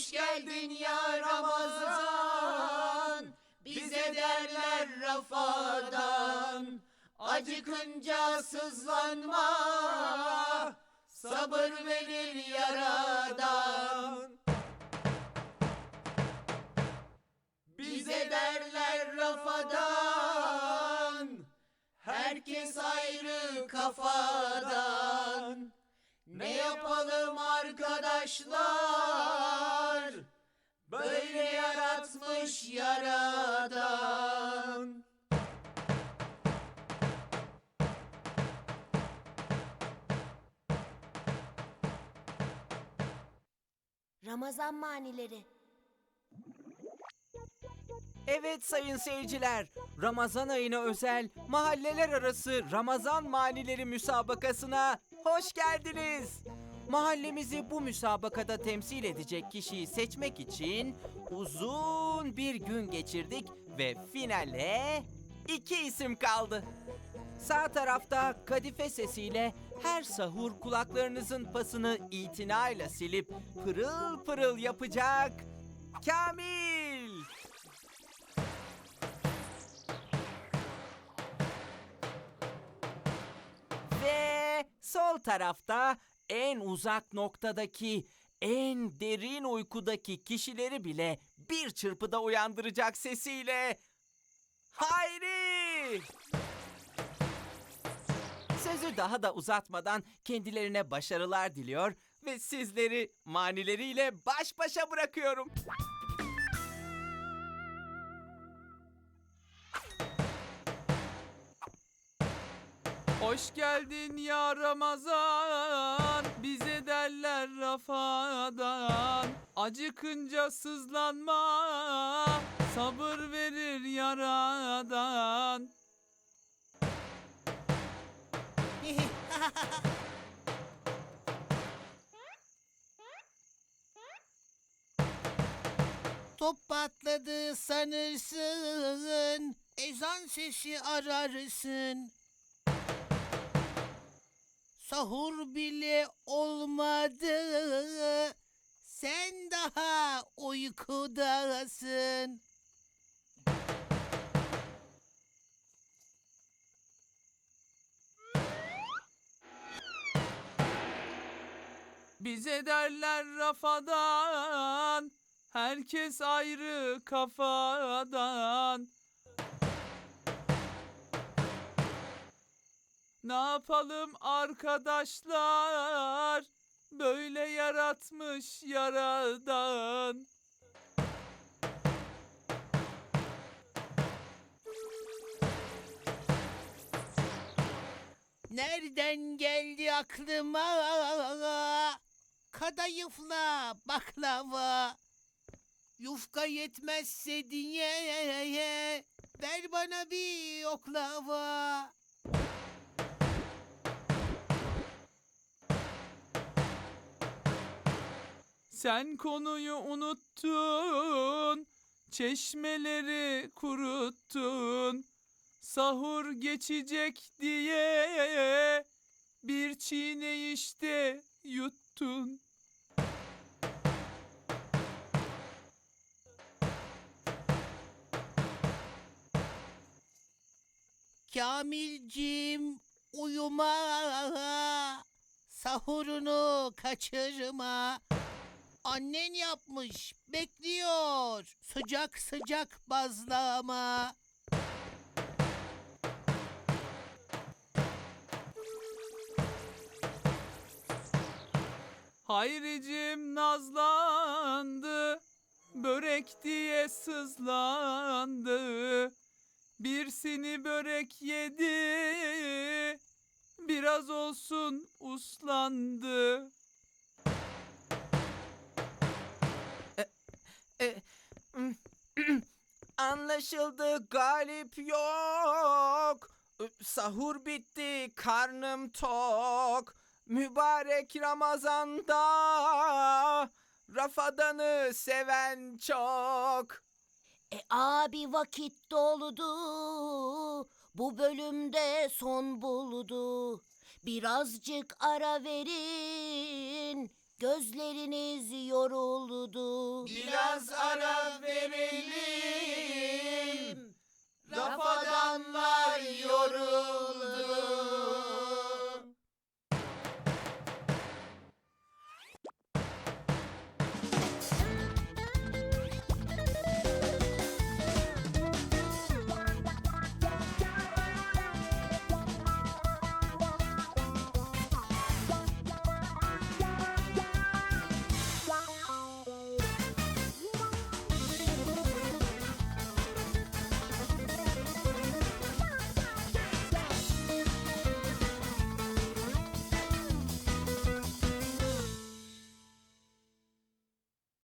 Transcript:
Hoş geldin ya Ramazan. Bize derler rafadan. Acıkınca sızlanma. Sabır verir yaradan. Bize derler rafadan. Herkes ayrı kafadan. Ne yapalım arkadaşlar Ramazan manileri. Evet sayın seyirciler, Ramazan ayına özel mahalleler arası Ramazan manileri müsabakasına hoş geldiniz. Mahallemizi bu müsabakada temsil edecek kişiyi seçmek için uzun bir gün geçirdik ve finale iki isim kaldı. Sağ tarafta kadife sesiyle her sahur kulaklarınızın pasını itinayla silip pırıl pırıl yapacak Kamil. Ve sol tarafta en uzak noktadaki, en derin uykudaki kişileri bile bir çırpıda uyandıracak sesiyle Hayri! Daha da uzatmadan kendilerine başarılar diliyor ve sizleri manileriyle baş başa bırakıyorum. Hoş geldin ya Ramazan Bize derler rafadan Acıkınca sızlanma Sabır verir yaradan Top patladı sanırsın. Ezan sesi ararsın. Sahur bile olmadı. Sen daha uykudasın Bize derler rafadan Herkes ayrı kafadan. Ne yapalım arkadaşlar? Böyle yaratmış yaradan. Nereden geldi aklıma kadayıfla baklava Yufka yetmezse diye ver bana bir oklava Sen konuyu unuttun, çeşmeleri kuruttun. Sahur geçecek diye bir çiğne işte yuttun. Kamilcim uyuma. Sahurunu kaçırma. Annen yapmış bekliyor. Sıcak sıcak bazlama. Hayricim nazlandı, börek diye sızlandı. Birsini börek yedi, biraz olsun uslandı. E, Anlaşıldı galip yok. Sahur bitti karnım tok. Mübarek Ramazan'da Rafadan'ı seven çok. E abi vakit doludu. Bu bölümde son buldu. Birazcık ara verin. Gözleriniz yoruldu. Biraz ara verelim.